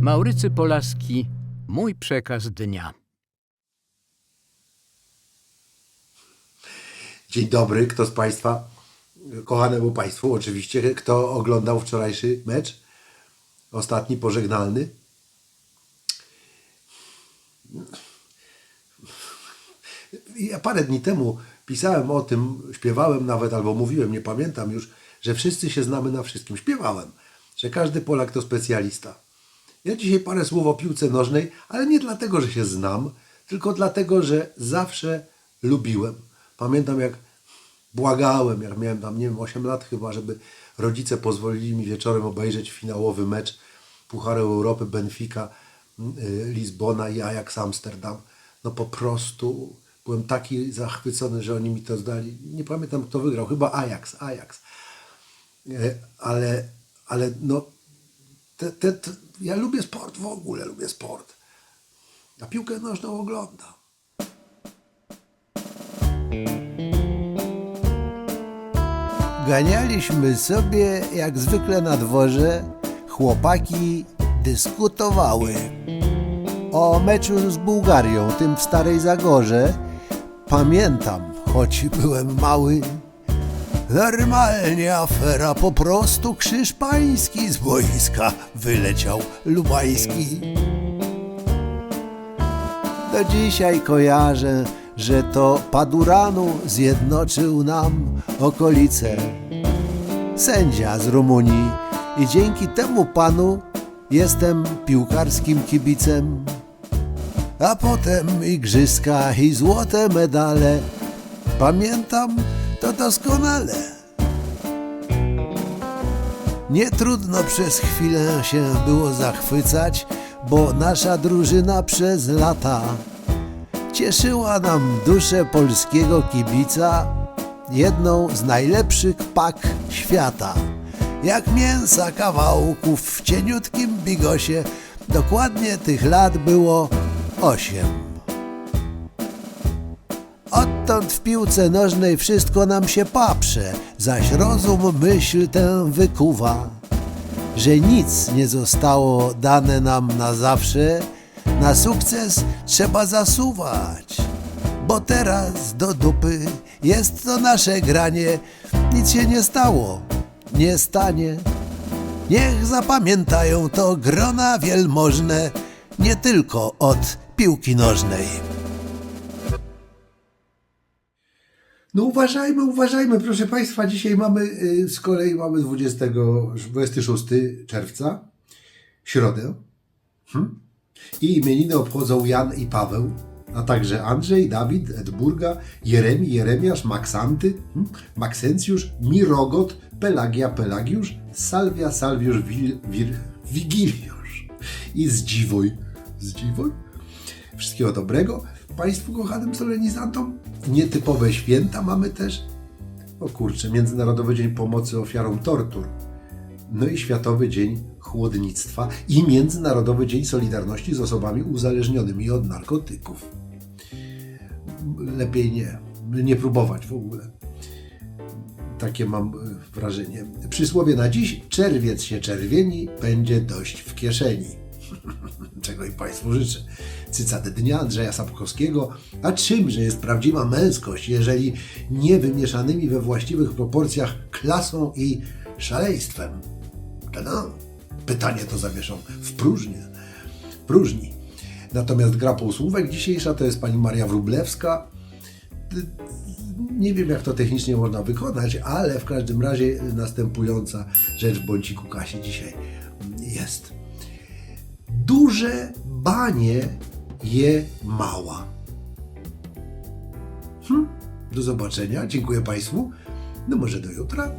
Maurycy Polaski, mój przekaz dnia. Dzień dobry, kto z Państwa, kochanemu Państwu oczywiście, kto oglądał wczorajszy mecz, ostatni pożegnalny. Ja parę dni temu pisałem o tym, śpiewałem nawet, albo mówiłem, nie pamiętam już, że wszyscy się znamy na wszystkim. Śpiewałem, że każdy Polak to specjalista. Ja dzisiaj parę słów o piłce nożnej, ale nie dlatego, że się znam, tylko dlatego, że zawsze lubiłem. Pamiętam, jak błagałem, jak miałem tam, nie wiem, 8 lat chyba, żeby rodzice pozwolili mi wieczorem obejrzeć finałowy mecz Pucharu Europy Benfica, y, Lizbona i Ajax Amsterdam. No po prostu byłem taki zachwycony, że oni mi to zdali. Nie pamiętam, kto wygrał, chyba Ajax, Ajax. E, Ale, ale no, te, te, te, ja lubię sport w ogóle, lubię sport. A piłkę nożną oglądam. Ganialiśmy sobie jak zwykle na dworze, chłopaki dyskutowały. O meczu z Bułgarią, tym w Starej Zagorze, pamiętam, choć byłem mały. Normalnie afera, po prostu krzyż pański z boiska wyleciał lubański. Do dzisiaj kojarzę, że to Paduranu zjednoczył nam okolice. Sędzia z Rumunii i dzięki temu panu jestem piłkarskim kibicem. A potem igrzyska i złote medale. Pamiętam to doskonale. Nie trudno przez chwilę się było zachwycać, bo nasza drużyna przez lata cieszyła nam duszę polskiego kibica jedną z najlepszych pak świata. Jak mięsa kawałków w cieniutkim bigosie, dokładnie tych lat było osiem. Odtąd w piłce nożnej wszystko nam się paprze, zaś rozum myśl tę wykuwa, że nic nie zostało dane nam na zawsze, na sukces trzeba zasuwać. Bo teraz do dupy jest to nasze granie, nic się nie stało, nie stanie. Niech zapamiętają to grona wielmożne, nie tylko od piłki nożnej. No uważajmy, uważajmy, proszę Państwa, dzisiaj mamy, y, z kolei mamy 20, 26 czerwca, środę. Hmm? I imieniny obchodzą Jan i Paweł, a także Andrzej, Dawid, Edburga, Jeremi, Jeremiasz, Maksanty, hmm? Maksencjusz, Mirogot, Pelagia, Pelagiusz, Salwia, Salwiusz, Wil, Wir, Wigiliusz i Zdziwoj. Zdziwoj? Wszystkiego dobrego. Państwu kochanym solenizantom. Nietypowe święta mamy też. O kurczę, Międzynarodowy Dzień Pomocy Ofiarom Tortur. No i Światowy Dzień Chłodnictwa i Międzynarodowy Dzień Solidarności z osobami uzależnionymi od narkotyków. Lepiej nie, nie próbować w ogóle. Takie mam e, wrażenie. Przysłowie na dziś, czerwiec się czerwieni, będzie dość w kieszeni. Czego i Państwu życzę. Cytat dnia Andrzeja Sapkowskiego. A czymże jest prawdziwa męskość, jeżeli nie wymieszanymi we właściwych proporcjach klasą i szaleństwem? No, pytanie to zawieszą w próżnię. W próżni. Natomiast gra półsłówek dzisiejsza to jest pani Maria Wróblewska. Nie wiem, jak to technicznie można wykonać, ale w każdym razie następująca rzecz w bąciku Kasi dzisiaj jest. Duże banie je mała. Hm, do zobaczenia. Dziękuję Państwu. No może do jutra.